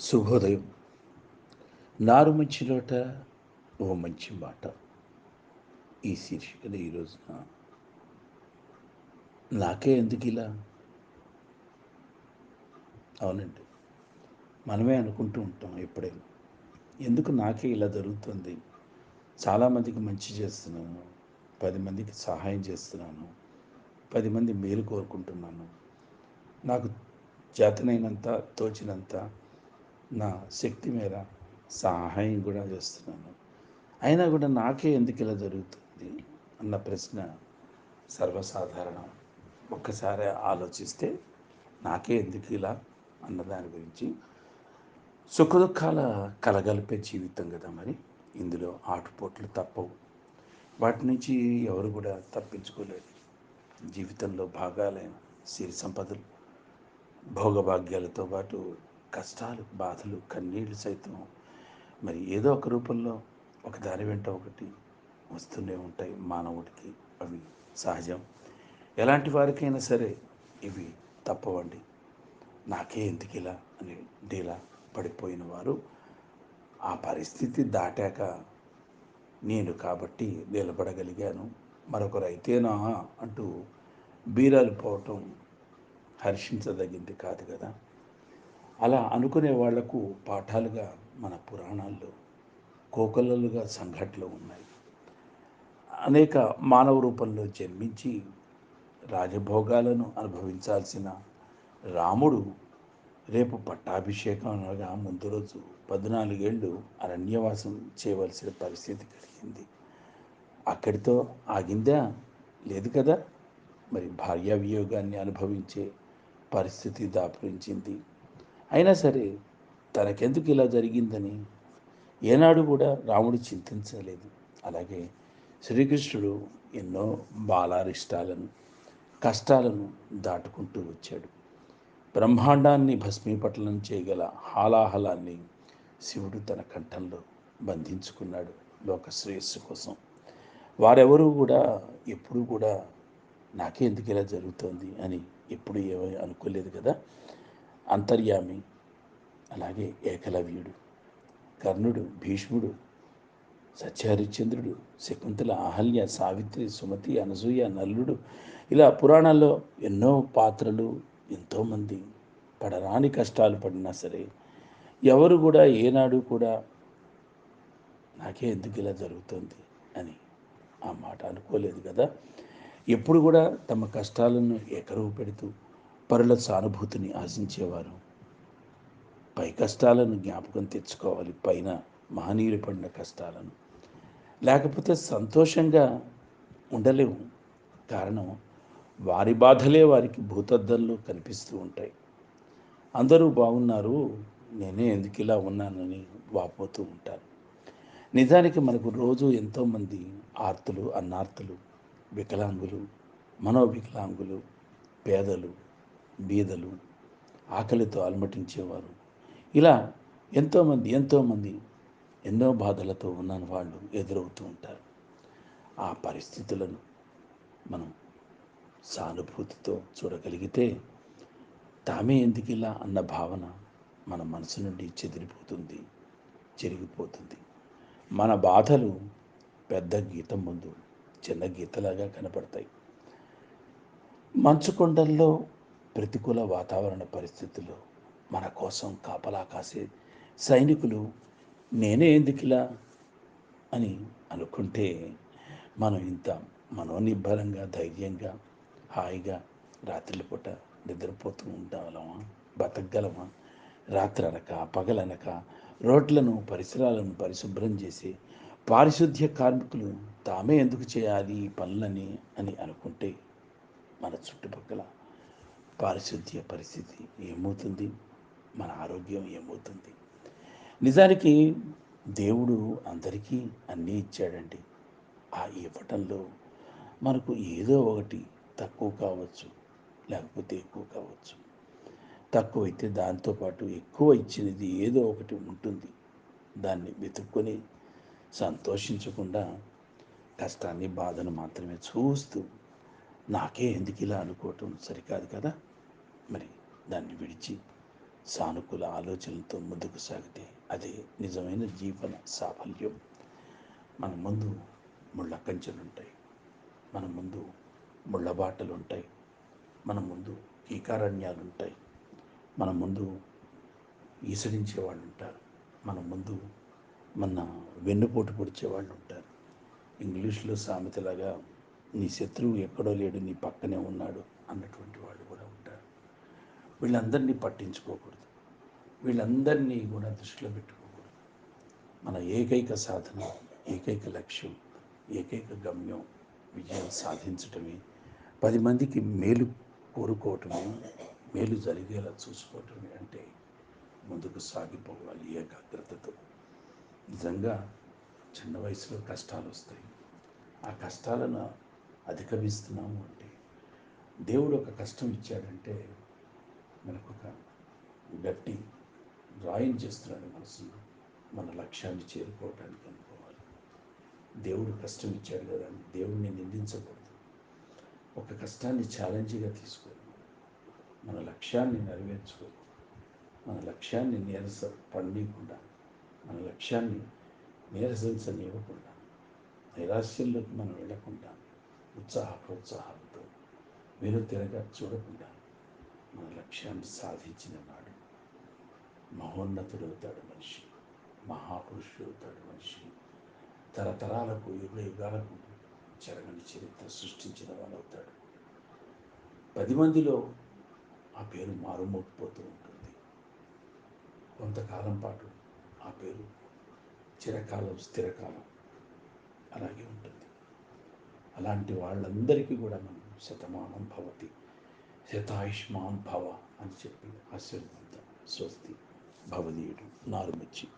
శుభోదయం. నారు మంచి లోట ఓ మంచి మాట. ఈ శీర్షికన ఈ రోజున నాకే ఎందుకు ఇలా? అవునండి. మనమే అనుకుంటూ ఉంటాం ఎప్పుడైనా. ఎందుకు నాకే ఇలా జరుగుతుంది? చాలామందికి మంచి చేస్తున్నాను. పది మందికి సహాయం చేస్తున్నాను. పది మంది మేలు కోరుకుంటున్నాను. నాకు జాతనైనంత తోచినంత నా శక్తి మేర సహాయం కూడా చేస్తున్నాను. అయినా కూడా నాకే ఎందుకు ఇలా జరుగుతుంది అన్న ప్రశ్న సర్వసాధారణం. ఒక్కసారి ఆలోచిస్తే నాకే ఎందుకు ఇలా అన్న దాని గురించి సుఖదుఖాల కలగలిపే జీవితం కదా మరి. ఇందులో ఆటుపోట్లు తప్పవు. వాటి నుంచి ఎవరు కూడా తప్పించుకోలేరు. జీవితంలో భాగాలైన సిరి సంపదలు భోగభాగ్యాలతో పాటు కష్టాలు బాధలు కన్నీళ్ళు సైతం మరి ఏదో ఒక రూపంలో ఒక దాని వెంట ఒకటి వస్తూనే ఉంటాయి మానవుడికి. అవి సహజం. ఎలాంటి వారికైనా సరే ఇవి తప్పవండి. నాకే ఎందుకు ఇలా అని డీలా పడిపోయిన వారు ఆ పరిస్థితి దాటాక నేను కాబట్టి నిలబడగలిగాను. మరొకరు అయితేనా అంటూ బీరాలు పోవటం హర్షించదగింది కాదు కదా. అలా అనుకునే వాళ్ళకు పాఠాలుగా మన పురాణాల్లో కోకలలుగా సంఘటనలు ఉన్నాయి. అనేక మానవ రూపంలో జన్మించి రాజభోగాలను అనుభవించాల్సిన రాముడు రేపు పట్టాభిషేకం అనగా ముందు రోజు పద్నాలుగేళ్ళు అరణ్యవాసం చేయవలసిన పరిస్థితి కలిగింది. అక్కడితో ఆగిందా? లేదు కదా? మరి భార్యా వియోగాన్ని అనుభవించే పరిస్థితి దాపురించింది. అయినా సరే తనకెందుకు ఇలా జరిగిందని ఏనాడు కూడా రాముడు చింతించలేదు. అలాగే శ్రీకృష్ణుడు ఎన్నో బాలారిష్టాలను కష్టాలను దాటుకుంటూ వచ్చాడు. బ్రహ్మాండాన్ని భస్మీపటలం చేయగల హాలాహలాన్ని శివుడు తన కంఠంలో బంధించుకున్నాడు లోక శ్రేయస్సు కోసం. వారెవరూ కూడా ఎప్పుడూ కూడా నాకే ఎందుకు ఇలా జరుగుతోంది అని ఎప్పుడు ఏమీ అనుకోలేదు కదా. అంతర్యామి. అలాగే ఏకలవ్యుడు కర్ణుడు భీష్ముడు సత్యహరిశ్చంద్రుడు శకుంతల అహల్య సావిత్రి సుమతి అనసూయ నల్లుడు ఇలా పురాణాల్లో ఎన్నో పాత్రలు ఎంతోమంది పడరాని కష్టాలు పడినా సరే ఎవరు కూడా ఏనాడు కూడా నాకే ఎందుకు ఇలా జరుగుతుంది అని ఆ మాట అనుకోలేదు కదా. ఎప్పుడు కూడా తమ కష్టాలను ఎకరువు పెడుతూ పరుల సానుభూతిని ఆశించేవారు. పై కష్టాలను జ్ఞాపకం తెచ్చుకోవాలి. పైన మహనీయులు పడిన కష్టాలను. లేకపోతే సంతోషంగా ఉండలేము కారణం వారి బాధలే వారికి భూతద్దంలో కనిపిస్తూ ఉంటాయి. అందరూ బాగున్నారు. నేనే ఎందుకు ఇలా ఉన్నానని వాపోతూ ఉంటారు. నిజానికి మనకు రోజు ఎంతోమంది ఆర్తులు అన్నార్తులు వికలాంగులు మనోవికలాంగులు పేదలు బీదలు ఆకలితో అలమటించేవారు. ఇలా ఎంతోమంది ఎంతోమంది ఎన్నో బాధలతో ఉన్న వాళ్ళు ఎదురవుతూ ఉంటారు. ఆ పరిస్థితులను మనం సానుభూతితో చూడగలిగితే తామే ఎందుకు ఇలా అన్న భావన మన మనసు నుండి చెదిరిపోతుంది చెరిగిపోతుంది. మన బాధలు పెద్ద గీతం ముందు చిన్న గీతలాగా కనపడతాయి. మంచు కొండల్లో ప్రతికూల వాతావరణ పరిస్థితులు మన కోసం కాపలా కాసే సైనికులు నేనే ఎందుకులా? అని అనుకుంటే మనం ఇంత మనోనిబ్బరంగా ధైర్యంగా హాయిగా రాత్రిల పూట నిద్రపోతూ ఉండగలమా బతకగలమా? రాత్రనక పగలనక రోడ్లను పరిసరాలను పరిశుభ్రం చేసి పారిశుద్ధ్య కార్మికులు తామే ఎందుకు చేయాలి ఈ పనులని అని అనుకుంటే మన చుట్టుపక్కల పారిశుద్ధ్య పరిస్థితి ఏమవుతుంది? మన ఆరోగ్యం ఏమవుతుంది? నిజానికి దేవుడు అందరికీ అన్నీ ఇచ్చాడండి. ఆ ఇవ్వటంలో మనకు ఏదో ఒకటి తక్కువ కావచ్చు లేకపోతే ఎక్కువ కావచ్చు. తక్కువైతే దాంతోపాటు ఎక్కువ ఇచ్చినది ఏదో ఒకటి ఉంటుంది. దాన్ని వెతుక్కొని సంతోషించకుండా కష్టాన్ని బాధను మాత్రమే చూస్తూ నాకే ఎందుకు ఇలా అనుకోవటం సరికాదు కదా? మరి దాన్ని విడిచి సానుకూల ఆలోచనలతో ముందుకు సాగితే అదే నిజమైన జీవన సాఫల్యం. మన ముందు ముళ్ళ కంచెలు ఉంటాయి మన ముందు ముళ్ళ బాటలు ఉంటాయి మన ముందు కీకారణ్యాలు ఉంటాయి మన ముందు ఈసడించే వాళ్ళు ఉంటారు మన ముందు మన వెన్నుపోటు పొడిచే వాళ్ళు ఉంటారు ఇంగ్లీష్లో సామెతలాగా నీ శత్రువు ఎక్కడో లేడు నీ పక్కనే ఉన్నాడు అన్నటువంటి వాళ్ళు కూడా వీళ్ళందరినీ పట్టించుకోకూడదు. వీళ్ళందరినీ కూడా దృష్టిలో పెట్టుకోకూడదు. మన ఏకైక సాధన ఏకైక లక్ష్యం ఏకైక గమ్యం విజయం సాధించటమే. పది మందికి మేలు కోరుకోవటమే మేలు జరిగేలా చూసుకోవటమే అంటే ముందుకు సాగిపోవాలి ఏకాగ్రతతో. నిజంగా చిన్న వయసులో కష్టాలు వస్తాయి. ఆ కష్టాలను అధిగమిస్తున్నాము అంటే దేవుడు ఒక కష్టం ఇచ్చాడంటే మనకు ఒక గట్టి డ్రాయింగ్ చేస్తున్నాడు మనసులో మన లక్ష్యాన్ని చేరుకోవడానికి అనుకోవాలి. దేవుడు కష్టం ఇచ్చాడు కదా దేవుడిని నిందించకూడదు. ఒక కష్టాన్ని ఛాలెంజ్గా తీసుకోవాలి. మన లక్ష్యాన్ని నెరవేర్చుకోవాలి. మన లక్ష్యాన్ని నీరస పండియకుండా మన లక్ష్యాన్ని నీరసించనివ్వకుండా నైరాశ్యంలోకి మనం వెళ్ళకుండా ఉత్సాహ ప్రోత్సాహాలతో మీరు తిరగా చూడకుండా మన లక్ష్యాన్ని సాధించిన నాడు మహోన్నతుడవుతాడు మనిషి. మహాపురుషుడు అవుతాడు మనిషి. తరతరాలకు యుగ యుగాలకు జరగని చరిత్ర సృష్టించిన వాడవుతాడు పది మందిలో ఆ పేరు మారుమోగిపోతూ ఉంటుంది. కొంతకాలం పాటు ఆ పేరు చిరకాలం స్థిరకాలం అలాగే ఉంటుంది. అలాంటి వాళ్ళందరికీ కూడా మనం శతమానం భవతి. శతాయుష్మాన్ భవ అని చెప్పి ఆశీర్వదిద్దాం స్వస్తి. భవనీయుడు నారుమచ్చి